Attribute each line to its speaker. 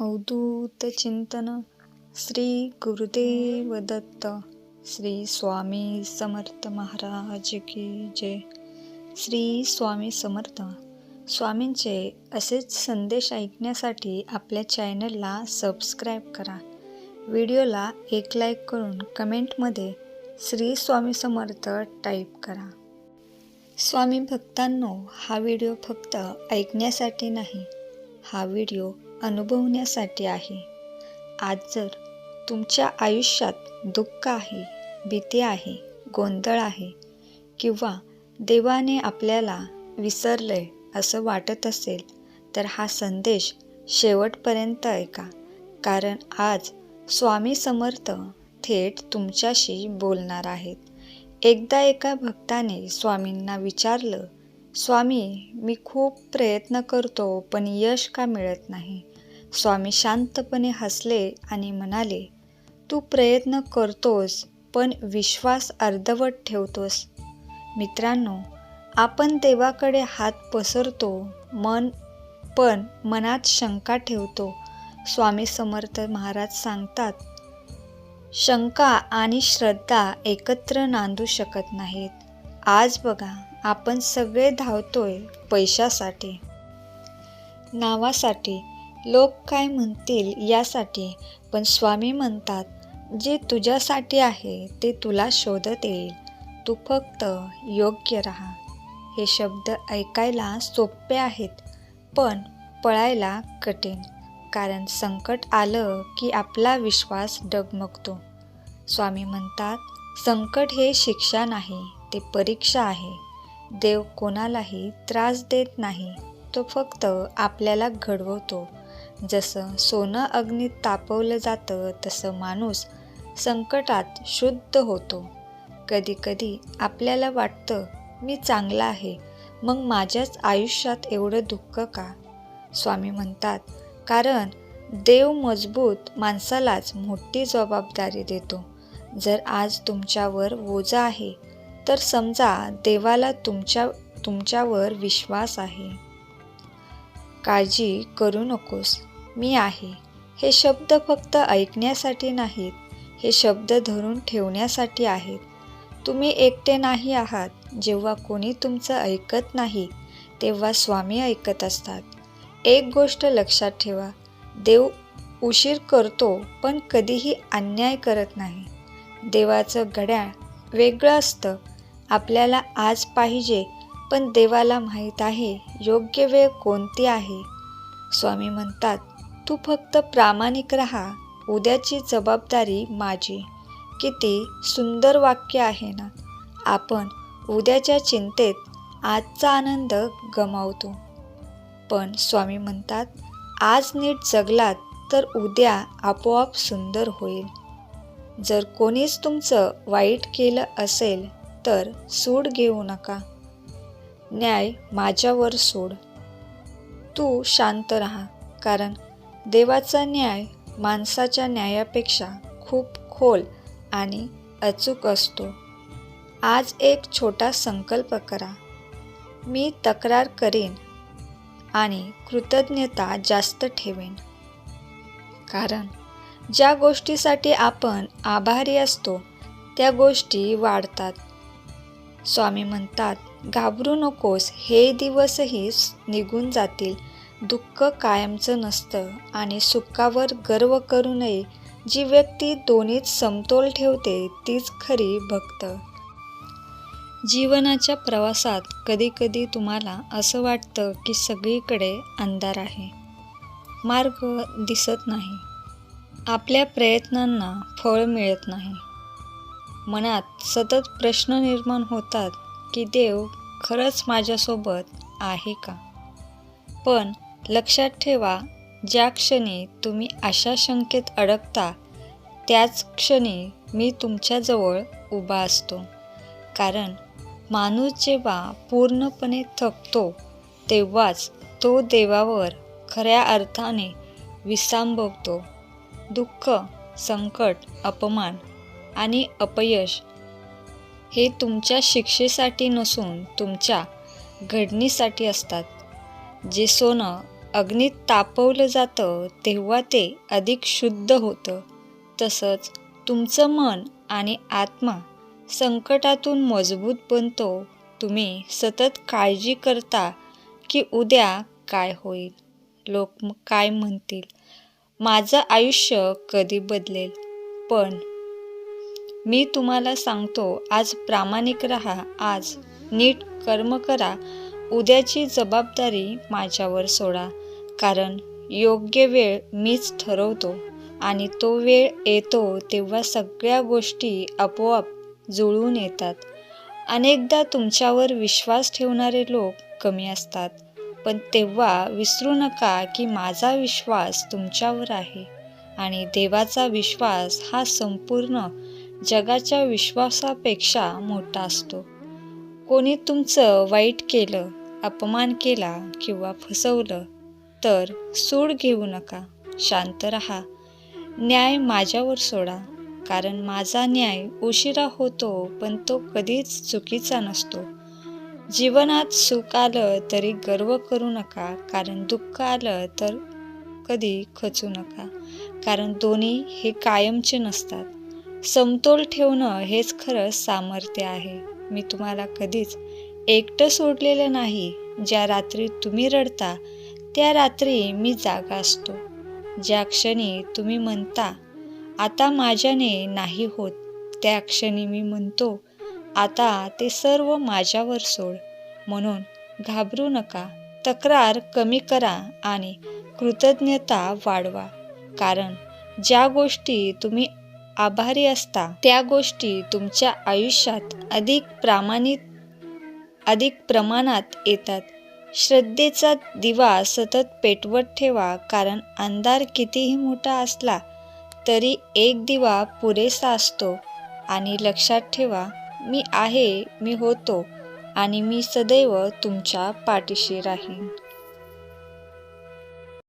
Speaker 1: अवधूत चिंतन श्री गुरुदेव दत्त श्री स्वामी समर्थ महाराज की जय. श्री स्वामी समर्थ. स्वामींचे असेच संदेश ऐकण्यासाठी आपल्या चॅनलला सबस्क्राईब करा. व्हिडिओला एक लाईक करून कमेंटमध्ये श्री स्वामी समर्थ टाईप करा. स्वामी भक्तांनो हा व्हिडिओ फक्त ऐकण्यासाठी नाही हा व्हिडिओ अनुभवण्यासाठी आहे. आज जर तुमच्या आयुष्यात दुःख आहे भीती आहे गोंधळ आहे किंवा देवाने आपल्याला विसरलंय असं वाटत असेल तर हा संदेश शेवटपर्यंत ऐका. कारण आज स्वामी समर्थ थेट तुमच्याशी बोलणार आहेत. एकदा एका भक्ताने स्वामींना विचारलं स्वामी मी खूप प्रयत्न करतो पण यश का मिळत नाही? स्वामी शांतपणे हसले आणि म्हणाले तू प्रयत्न करतोस पण विश्वास अर्धवट ठेवतोस. मित्रांनो आपण देवाकडे हात पसरतो मन पण मनात शंका ठेवतो. स्वामी समर्थ महाराज सांगतात शंका आणि श्रद्धा एकत्र नांदू शकत नाहीत. आज बघा आपण सगळे धावतोय पैशासाठी. नावासाठी. लोक काय म्हणतील यासाठी. पण स्वामी म्हणतात जे तुझ्यासाठी आहे ते तुला शोधत येईल. तू फक्त योग्य राहा. हे शब्द ऐकायला सोपे आहेत पण पळायला कठीण. कारण संकट आलं की आपला विश्वास डगमगतो. स्वामी म्हणतात संकट हे शिक्षा नाही ते परीक्षा आहे. देव कोणालाही त्रास देत नाही. तो फक्त आपल्याला घडवतो. जसं सोनं अग्नीत तापवलं जातं तसं माणूस संकटात शुद्ध होतो. कधीकधी आपल्याला वाटतं मी चांगला आहे मग माझ्याच आयुष्यात एवढं दुःख का? स्वामी म्हणतात. कारण देव मजबूत माणसालाच मोठी जबाबदारी देतो. जर आज तुमच्यावर ओझा आहे तर समजा देवाला तुमच्या तुमच्यावर विश्वास आहे. काळजी करू नकोस. मी आहे. हे शब्द फक्त ऐकण्यासाठी नाहीत. हे शब्द धरून ठेवण्यासाठी आहेत. तुम्ही एकटे नाही आहात. जेव्हा कोणी तुमचं ऐकत नाही तेव्हा स्वामी ऐकत असतात. एक गोष्ट लक्षात ठेवा. देव उशीर करतो पण कधीही अन्याय करत नाही. देवाचं घड्याळ वेगळं असतं. आपल्याला आज पाहिजे पण देवाला माहीत आहे योग्य वेळ कोणती आहे? स्वामी म्हणतात तू फक्त प्रामाणिक राहा उद्याची जबाबदारी माझी. किती सुंदर वाक्य आहे ना. आपण उद्याच्या चिंतेत आजचा आनंद गमावतो. पण स्वामी म्हणतात आज नीट जगलात तर उद्या आपोआप सुंदर होईल. जर कोणीच तुमचं वाईट केलं असेल तर सूड घेऊ नका. न्याय माझ्यावर सोड. तू शांत राहा कारण देवाचा न्याय माणसाच्या न्यायापेक्षा खूप खोल आणि अचूक असतो. आज एक छोटा संकल्प करा. मी तक्रार करेन आणि कृतज्ञता जास्त ठेवेन. कारण ज्या गोष्टीसाठी आपण आभारी असतो त्या गोष्टी वाढतात. स्वामी म्हणतात घाबरू नकोस हे दिवसही निघून जातील. दुःख कायमचं नसतं आणि सुखावर गर्व करू नये. जी व्यक्ती दोन्हीत समतोल ठेवते तीच खरी भक्त. जीवनाच्या प्रवासात कधीकधी तुम्हाला असं वाटतं की सगळीकडे अंधार आहे. मार्ग दिसत नाही. आपल्या प्रयत्नांना फळ मिळत नाही. मनात सतत प्रश्न निर्माण होतात की देव खरंच माझ्यासोबत आहे का? पण लक्षात ठेवा ज्या क्षणी तुम्ही अशा शंकेत अडकता त्याच क्षणी मी तुमच्याजवळ उभा असतो. कारण माणूस जेव्हा पूर्णपणे थकतो तेव्हाच तो देवावर खऱ्या अर्थाने विसांबवतो दुःख संकट अपमान आणि अपयश हे तुमच्या शिक्षेसाठी नसून तुमच्या घडणीसाठी असतात. जे सोनं अग्नीत तापवलं जातं तेव्हा ते अधिक शुद्ध होतं. तसंच तुमचं मन आणि आत्मा संकटातून मजबूत बनतो. तुम्ही सतत काळजी करता की उद्या काय होईल? लोक काय म्हणतील? माझं आयुष्य कधी बदलेल? पण मी तुम्हाला सांगतो आज प्रामाणिक राहा आज नीट कर्म करा उद्याची जबाबदारी माझ्यावर सोडा कारण योग्य वेळ मीच ठरवतो आणि तो वेळ येतो तेव्हा सगळ्या गोष्टी आपोआप जुळून येतात. अनेकदा तुमच्यावर विश्वास ठेवणारे लोक कमी असतात पण तेव्हा विसरू नका की माझा विश्वास तुमच्यावर आहे आणि देवाचा विश्वास हा संपूर्ण जगाच्या विश्वासापेक्षा मोठा असतो. कोणी तुमचं वाईट केलं अपमान केला किंवा फसवलं तर सूड घेऊ नका शांत रहा. न्याय माझ्यावर सोडा कारण माझा न्याय उशिरा होतो पण तो कधीच चुकीचा नसतो. जीवनात सुख आलं तरी गर्व करू नका कारण दुःख आलं तर कधी खचू नका कारण दोन्ही हे कायमचे नसतात. समतोल ठेवणं हेच खरं सामर्थ्य आहे. मी तुम्हाला कधीच एकटं सोडलेलं नाही. ज्या रात्री तुम्ही रडता त्या रात्री मी जागा असतो. ज्या क्षणी तुम्ही म्हणता आता माझ्याने नाही होत त्या क्षणी मी म्हणतो आता ते सर्व माझ्यावर सोड. म्हणून घाबरू नका. तक्रार कमी करा आणि कृतज्ञता वाढवा. कारण ज्या गोष्टी तुम्ही आभारी असता. त्या गोष्टी तुमच्या आयुष्यात अधिक प्रामाणिक अधिक प्रमाणात येतात. श्रद्धेचा दिवा सतत पेटवत ठेवा कारण अंधार कितीही मोठा असला तरी एक दिवा पुरेसा असतो. आणि लक्षात ठेवा मी आहे मी होतो आणि मी सदैव तुमच्या पाठीशी राहीन.